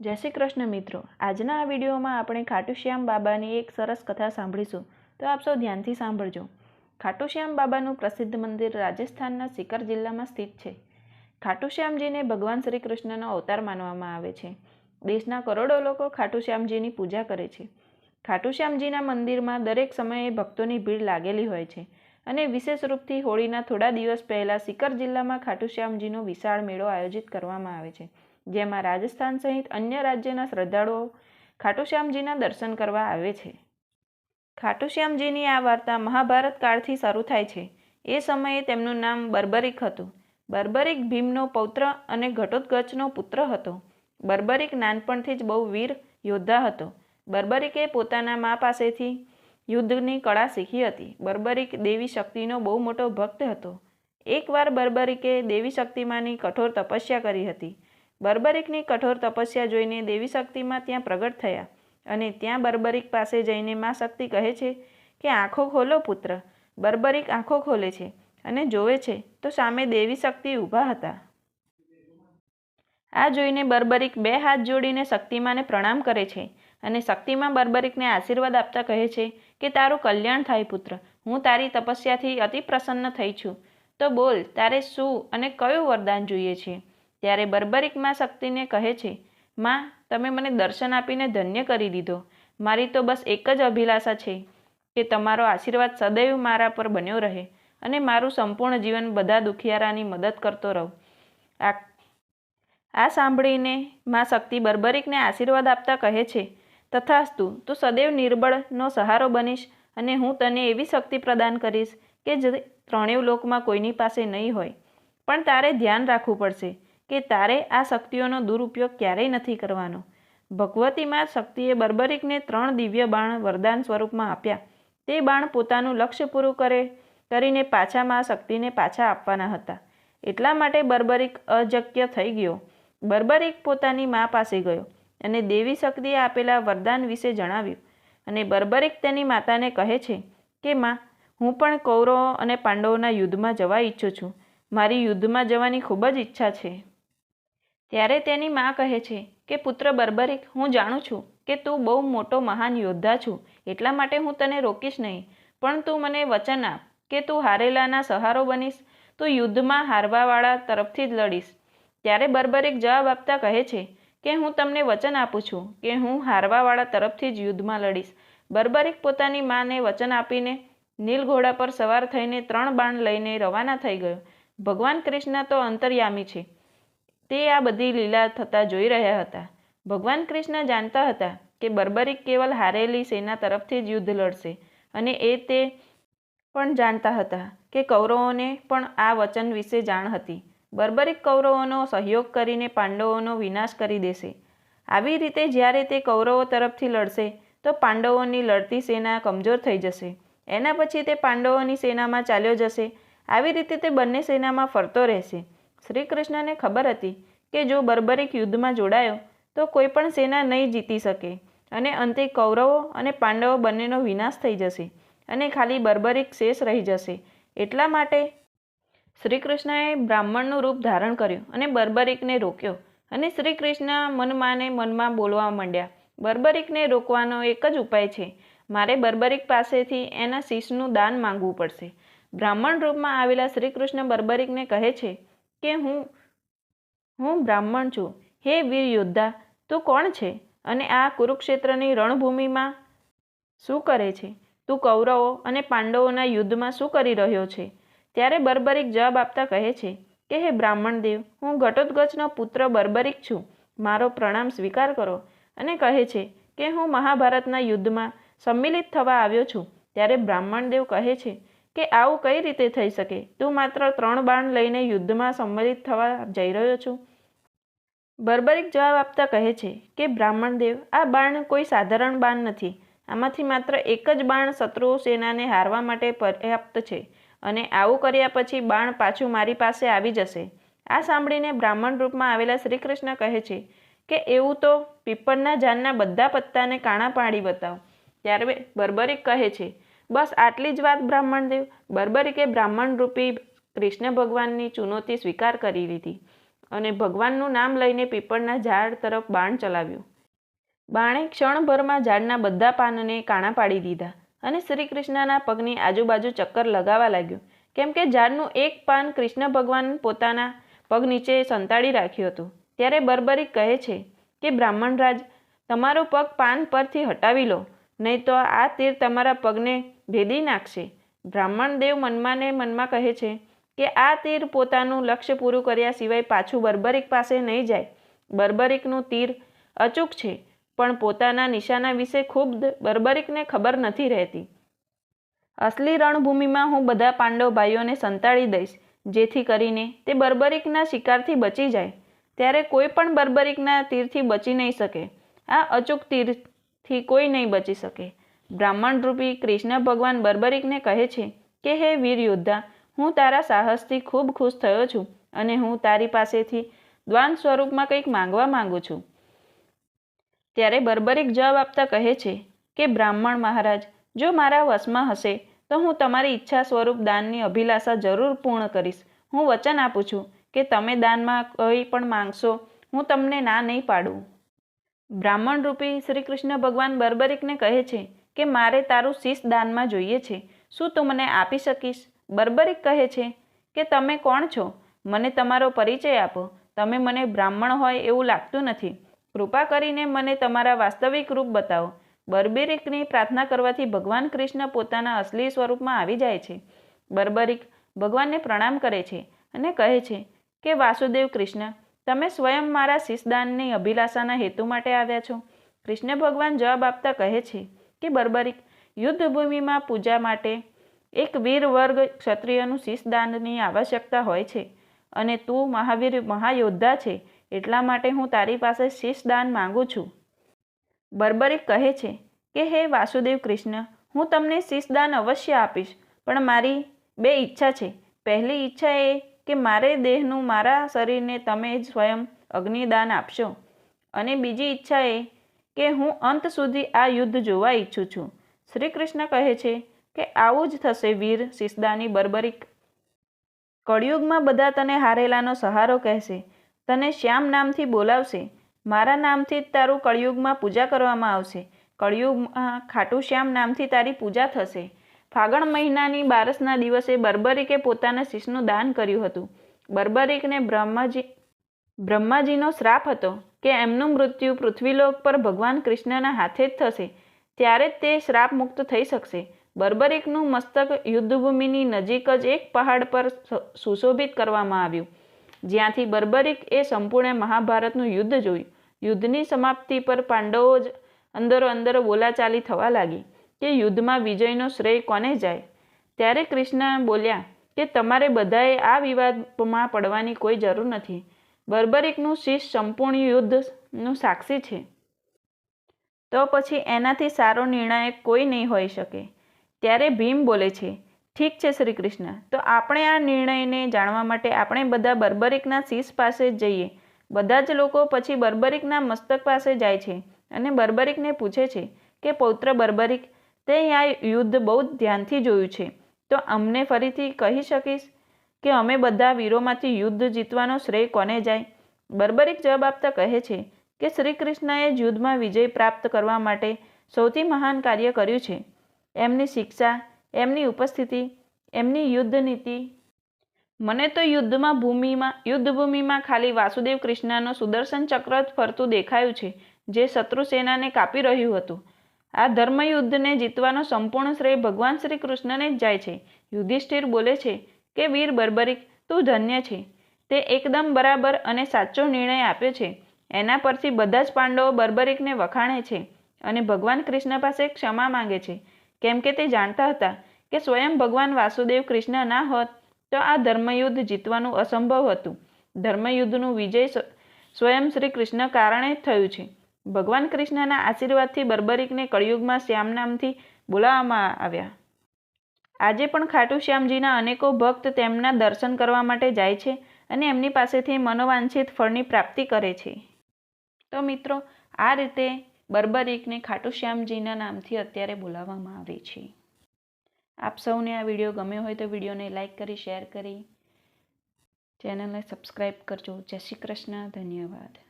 જય શ્રી કૃષ્ણ મિત્રો. આજના આ વિડીયોમાં આપણે ખાટુશ્યામ બાબાની એક સરસ કથા સાંભળીશું. તો આપ સૌ ધ્યાનથી સાંભળજો. ખાટુશ્યામ બાબાનું પ્રસિદ્ધ મંદિર રાજસ્થાનના સિકર જિલ્લામાં સ્થિત છે. ખાટુશ્યામજીને ભગવાન શ્રી કૃષ્ણનો અવતાર માનવામાં આવે છે. દેશના કરોડો લોકો ખાટુશ્યામજીની પૂજા કરે છે. ખાટુશ્યામજીના મંદિરમાં દરેક સમયે ભક્તોની ભીડ લાગેલી હોય છે અને વિશેષ રૂપથી હોળીના થોડા દિવસ પહેલાં સિકર જિલ્લામાં ખાટુશ્યામજીનો વિશાળ મેળો આયોજિત કરવામાં આવે છે. જેમાં રાજસ્થાન સહિત અન્ય રાજ્યના શ્રદ્ધાળુઓ ખાટુશ્યામજીના દર્શન કરવા આવે છે. ખાટુશ્યામજીની આ વાર્તા મહાભારત કાળથી શરૂ થાય છે. એ સમયે તેમનું નામ બર્બરિક હતું. બર્બરિક ભીમનો પૌત્ર અને ઘટોત્કચનો પુત્ર હતો. બર્બરિક નાનપણથી જ બહુ વીર યોદ્ધા હતો. બર્બરિકે પોતાના મા પાસેથી યુદ્ધની કળા શીખી હતી. બર્બરિક દેવી શક્તિનો બહુ મોટો ભક્ત હતો. એકવાર બર્બરિકે દેવી શક્તિમાંની કઠોર તપસ્યા કરી હતી. બર્બરિકની કઠોર તપસ્યા જોઈને દેવી શક્તિમાં ત્યાં પ્રગટ થયા અને ત્યાં બર્બરિક પાસે જઈને મા શક્તિ કહે છે કે આંખો ખોલો પુત્ર, બર્બરિક આંખો ખોલે છે અને જોવે છે તો સામે દેવી શક્તિ ઊભા હતા. આ જોઈને બર્બરિક બે હાથ જોડીને શક્તિમાને પ્રણામ કરે છે અને શક્તિમાં બર્બરિકને આશીર્વાદ આપતા કહે છે કે તારું કલ્યાણ થાય પુત્ર, હું તારી તપસ્યાથી અતિ પ્રસન્ન થઈ છું. તો બોલ, તારે શું અને કયું વરદાન જોઈએ છે? ત્યારે બર્બરિકમાં શક્તિને કહે છે, માં, તમે મને દર્શન આપીને ધન્ય કરી દીધો. મારી તો બસ એક જ અભિલાષા છે કે તમારો આશીર્વાદ સદૈવ મારા પર બન્યો રહે અને મારું સંપૂર્ણ જીવન બધા દુખિયારાની મદદ કરતો રહું. આ આ સાંભળીને માં શક્તિ બર્બરિકને આશીર્વાદ આપતા કહે છે, તથાસ્તુ, તું સદૈવ નિર્બળનો સહારો બનીશ અને હું તને એવી શક્તિ પ્રદાન કરીશ કે જે ત્રણેય લોકમાં કોઈની પાસે નહીં હોય. પણ તારે ધ્યાન રાખવું પડશે. કે તારે આ શક્તિઓનો દુરુપયોગ ક્યારેય નથી કરવાનો. ભગવતીમાં શક્તિએ બર્બરિકને ત્રણ દિવ્ય બાણ વરદાન સ્વરૂપમાં આપ્યા. તે બાણ પોતાનું લક્ષ્ય પૂરું કરે કરીને પાછા મા શક્તિને પાછા આપવાના હતા. એટલા માટે બર્બરિક અજક્ય થઈ ગયો. બર્બરિક પોતાની મા પાસે ગયો અને દેવી શક્તિએ આપેલા વરદાન વિશે જણાવ્યું. અને બર્બરિક તેની માતાને કહે છે કે, માં, હું પણ કૌરવો અને પાંડવોના યુદ્ધમાં જવા ઈચ્છું છું. મારી યુદ્ધમાં જવાની ખૂબ જ ઈચ્છા છે. ત્યારે તેની મા કહે છે કે, પુત્ર બર્બરિક, હું જાણું છું કે તું બહુ મોટો મહાન યોદ્ધા છું, એટલા માટે હું તને રોકીશ નહીં. પણ તું મને વચન આપ કે તું હારેલાના સહારો બનીશ, તું યુદ્ધમાં હારવાવાળા તરફથી જ લડીશ. ત્યારે બર્બરિક જવાબ આપતા કહે છે કે, હું તમને વચન આપું છું કે હું હારવાવાળા તરફથી જ યુદ્ધમાં લડીશ. બર્બરિક પોતાની માને વચન આપીને નીલ ઘોડા પર સવાર થઈને ત્રણ બાણ લઈને રવાના થઈ ગયો. ભગવાન કૃષ્ણ તો અંતર્યામી છે. તે આ બધી લીલા થતાં જોઈ રહ્યા હતા. ભગવાન કૃષ્ણ જાણતા હતા કે બર્બરિક કેવલ હારેલી સેના તરફથી જ યુદ્ધ લડશે અને એ તે પણ જાણતા હતા કે કૌરવોને પણ આ વચન વિશે જાણ હતી. બર્બરિક કૌરવોનો સહયોગ કરીને પાંડવોનો વિનાશ કરી દેશે. આવી રીતે જ્યારે તે કૌરવો તરફથી લડશે, તો પાંડવોની લડતી સેના કમજોર થઈ જશે. એના પછી તે પાંડવોની સેનામાં ચાલ્યો જશે. આવી રીતે તે બંને સેનામાં ફરતો રહેશે. શ્રી કૃષ્ણને ખબર હતી કે જો બર્બરિક યુદ્ધમાં જોડાયો, તો કોઈ પણ સેના નહીં જીતી શકે. અને અંતે કૌરવો અને પાંડવો બંનેનો વિનાશ થઈ જશે અને ખાલી બર્બરિક શેષ રહી જશે. એટલા માટે શ્રી કૃષ્ણએ બ્રાહ્મણનું રૂપ ધારણ કર્યું અને બર્બરિકને રોક્યો અને શ્રી કૃષ્ણ મનમાંને મનમાં બોલવા માંડ્યા, બર્બરિકને રોકવાનો એક જ ઉપાય છે. મારે બર્બરિક પાસેથી એના શીશનું દાન માંગવું પડશે. બ્રાહ્મણ રૂપમાં આવેલા શ્રી કૃષ્ણ બર્બરિકને કહે છે કે હું હું બ્રાહ્મણ છું. હે વીર યોદ્ધા, તું કોણ છે અને આ કુરુક્ષેત્રની રણભૂમિમાં શું કરે છે? તું કૌરવો અને પાંડવોના યુદ્ધમાં શું કરી રહ્યો છે? ત્યારે બર્બરિક જવાબ આપતા કહે છે કે, હે બ્રાહ્મણ દેવ, હું ઘટોત્કચનો પુત્ર બર્બરિક છું. મારો પ્રણામ સ્વીકાર કરો. અને કહે છે કે, હું મહાભારતના યુદ્ધમાં સંમિલિત થવા આવ્યો છું. ત્યારે બ્રાહ્મણ દેવ કહે છે કે આવું કઈ રીતે થઈ શકે? તું માત્ર ત્રણ બાણ લઈને યુદ્ધમાં સંમલિત થવા જઈ રહ્યો છું. બર્બરિક જવાબ આપતા કહે છે કે, બ્રાહ્મણ દેવ, આ બાણ કોઈ સાધારણ બાણ નથી. આમાંથી માત્ર એક જ બાણ શત્રુ સેનાને હારવા માટે પર્યાપ્ત છે અને આવું કર્યા પછી બાણ પાછું મારી પાસે આવી જશે. આ સાંભળીને બ્રાહ્મણ રૂપમાં આવેલા શ્રી કૃષ્ણ કહે છે કે, એવું તો પીપળના જાનના બધા પત્તાને કાણા પાડી બતાવ. ત્યારે બર્બરિક કહે છે બસ આટલી જ વાત બ્રાહ્મણદેવ. બર્બરિકે બ્રાહ્મણ રૂપી કૃષ્ણ ભગવાનની ચુનૌતી સ્વીકાર કરી લીધી અને ભગવાનનું નામ લઈને પીપળના ઝાડ તરફ બાણ ચલાવ્યું. બાણે ક્ષણભરમાં ઝાડના બધા પાનને કાણા પાડી દીધા અને શ્રી કૃષ્ણના પગની આજુબાજુ ચક્કર લગાવવા લાગ્યું. કેમ કે ઝાડનું એક પાન કૃષ્ણ ભગવાન પોતાના પગ નીચે સંતાડી રાખ્યું હતું. ત્યારે બર્બરી કહે છે કે, બ્રાહ્મણરાજ, તમારો પગ પાન પરથી હટાવી લો. નહીં તો આ તીર તમારા પગને ભેદી નાખશે. બ્રાહ્મણ દેવ મનમાંને મનમાં કહે છે કે આ તીર પોતાનું લક્ષ્ય પૂરું કર્યા સિવાય પાછું બર્બરિક પાસે નહીં જાય. બર્બરિકનું તીર અચૂક છે, પણ પોતાના નિશાના વિશે ખૂબ બર્બરિકને ખબર નથી રહેતી. અસલી રણભૂમિમાં હું બધા પાંડવ ભાઈઓને સંતાડી દઈશ, જેથી કરીને તે બર્બરિકના શિકારથી બચી જાય. ત્યારે કોઈ પણ બર્બરિકના તીરથી બચી નહીં શકે. આ અચૂક તીરથી કોઈ નહીં બચી શકે. બ્રાહ્મણ રૂપી કૃષ્ણ ભગવાન બર્બરિકને કહે છે કે, હે વીર યોદ્ધા, હું તારા સાહસથી ખૂબ ખુશ થયો છું અને હું તારી પાસેથી દ્વાન સ્વરૂપમાં કંઈક માંગવા માંગુ છું. ત્યારે બર્બરિક જવાબ આપતા કહે છે કે, બ્રાહ્મણ મહારાજ, જો મારા વશમાં હશે, તો હું તમારી ઈચ્છા સ્વરૂપ દાનની અભિલાષા જરૂર પૂર્ણ કરીશ. હું વચન આપું છું કે, તમે દાનમાં કંઈ પણ માંગશો, હું તમને ના નહીં પાડું. બ્રાહ્મણ રૂપી શ્રી કૃષ્ણ ભગવાન બર્બરિકને કહે છે કે, મારે તારું શીશ દાનમાં જોઈએ છે. શું તું મને આપી શકીશ? બર્બરિક કહે છે કે, તમે કોણ છો? મને તમારો પરિચય આપો. તમે મને બ્રાહ્મણ હોય એવું લાગતું નથી. કૃપા કરીને મને તમારા વાસ્તવિક રૂપ બતાવો. બર્બરિકની પ્રાર્થના કરવાથી ભગવાન કૃષ્ણ પોતાના અસલી સ્વરૂપમાં આવી જાય છે. બર્બરિક ભગવાનને પ્રણામ કરે છે અને કહે છે કે, વાસુદેવ કૃષ્ણ તમે સ્વયં મારા શિષદાનની અભિલાષાના હેતુ માટે આવ્યા છો? કૃષ્ણ ભગવાન જવાબ આપતા કહે છે કે, બર્બરિક, યુદ્ધભૂમિમાં પૂજા માટે એક વીર વર્ગ ક્ષત્રિયનું શિષદાનની આવશ્યકતા હોય છે અને તું મહાવીર મહાયોદ્ધા છે, એટલા માટે હું તારી પાસે શિષદાન માંગુ છું. બર્બરિક કહે છે કે, હે વાસુદેવ કૃષ્ણ, હું તમને શિષદાન અવશ્ય આપીશ, પણ મારી બે ઈચ્છા છે. પહેલી ઈચ્છા એ કે મારે દેહનું મારા શરીરને તમે જ સ્વયં અગ્નિદાન આપશો? અને બીજી ઈચ્છા એ કે હું અંત સુધી આ યુદ્ધ જોવા ઈચ્છું છું. શ્રી કૃષ્ણ કહે છે કે આવું જ થશે વીર સિસદાની બર્બરિક. કળિયુગમાં બધા તને હારેલાનો સહારો કહેશે. તને શ્યામ નામથી બોલાવશે. મારા નામથી જ તારું કળિયુગમાં પૂજા કરવામાં આવશે. કળિયુગમાં ખાટુ શ્યામ નામથી તારી પૂજા થશે. ફાગણ મહિનાની બારસના દિવસે બર્બરિકે પોતાના શિશનું દાન કર્યું હતું. બર્બરિકને બ્રહ્માજી, બ્રહ્માજીનો શ્રાપ હતો કે એમનું મૃત્યુ પૃથ્વીલોક પર ભગવાન કૃષ્ણના હાથે જ થશે. ત્યારે જ તે શ્રાપ મુક્ત થઈ શકશે. બર્બરિકનું મસ્તક યુદ્ધભૂમિની નજીક જ એક પહાડ પર સુશોભિત કરવામાં આવ્યું. જ્યાંથી બર્બરિક એ સંપૂર્ણ મહાભારતનું યુદ્ધ જોયું. યુદ્ધની સમાપ્તિ પર પાંડવો જ અંદરો અંદર બોલાચાલી થવા લાગી. કે યુદ્ધમાં વિજયનો શ્રેય કોને જાય? ત્યારે કૃષ્ણ બોલ્યા કે તમારે બધાએ આ વિવાદમાં પડવાની કોઈ જરૂર નથી. બર્બરિકનું શીશ સંપૂર્ણ યુદ્ધનું સાક્ષી છે. તો પછી એનાથી સારો નિર્ણાયક કોઈ નહીં હોઈ શકે. ત્યારે ભીમ બોલે છે, ઠીક છે શ્રી કૃષ્ણ, તો આપણે આ નિર્ણયને જાણવા માટે આપણે બધા બર્બરિકના શીશ પાસે જ જઈએ. બધા જ લોકો પછી બર્બરિકના મસ્તક પાસે જાય છે અને બર્બરિકને પૂછે છે કે, પૌત્ર બર્બરિક તે આ યુદ્ધ બહુ ધ્યાનથી જોયું છે. તો અમને ફરીથી કહી શકીશ કે અમે બધા વીરોમાંથી યુદ્ધ જીતવાનો શ્રેય કોને જાય? બર્બરિક જવાબ આપતા કહે છે કે શ્રી કૃષ્ણએ યુદ્ધમાં વિજય પ્રાપ્ત કરવા માટે સૌથી મહાન કાર્ય કર્યું છે. એમની શિક્ષા, એમની ઉપસ્થિતિ, એમની યુદ્ધ નીતિ. મને તો યુદ્ધમાં ભૂમિમાં યુદ્ધભૂમિમાં ખાલી વાસુદેવ કૃષ્ણનો સુદર્શન ચક્ર ફરતું દેખાયું છે, જે શત્રુ સેનાને કાપી રહ્યું હતું. આ ધર્મયુદ્ધને જીતવાનો સંપૂર્ણ શ્રેય ભગવાન શ્રી કૃષ્ણને જ જાય છે. યુધિષ્ઠિર બોલે છે કે, વીર બર્બરિક, તું ધન્ય છે. તે એકદમ બરાબર અને સાચો નિર્ણય આપ્યો છે. એના પરથી બધા જ પાંડવો બર્બરિકને વખાણે છે અને ભગવાન કૃષ્ણ પાસે ક્ષમા માંગે છે. કેમ કે તે જાણતા હતા કે સ્વયં ભગવાન વાસુદેવ કૃષ્ણ ના હોત તો આ ધર્મયુદ્ધ જીતવાનું અસંભવ હતું. ધર્મયુદ્ધનું વિજય સ્વયં શ્રી કૃષ્ણ કારણે જ થયું છે. ભગવાન કૃષ્ણના આશીર્વાદથી બર્બરિકને કળિયુગમાં શ્યામ નામથી બોલાવવામાં આવ્યા. આજે પણ ખાટુ શ્યામજીના અનેકો ભક્ત તેમના દર્શન કરવા માટે જાય છે અને એમની પાસેથી મનોવાંછિત ફળની પ્રાપ્તિ કરે છે. તો મિત્રો, આ રીતે બર્બરિકને ખાટુ શ્યામજીના નામથી અત્યારે બોલાવવામાં આવે છે. આપ સૌને આ વીડિયો ગમ્યો હોય તો વિડીયોને લાઇક કરી, શેર કરી, ચેનલને સબસ્ક્રાઈબ કરજો. જય શ્રી કૃષ્ણ. ધન્યવાદ.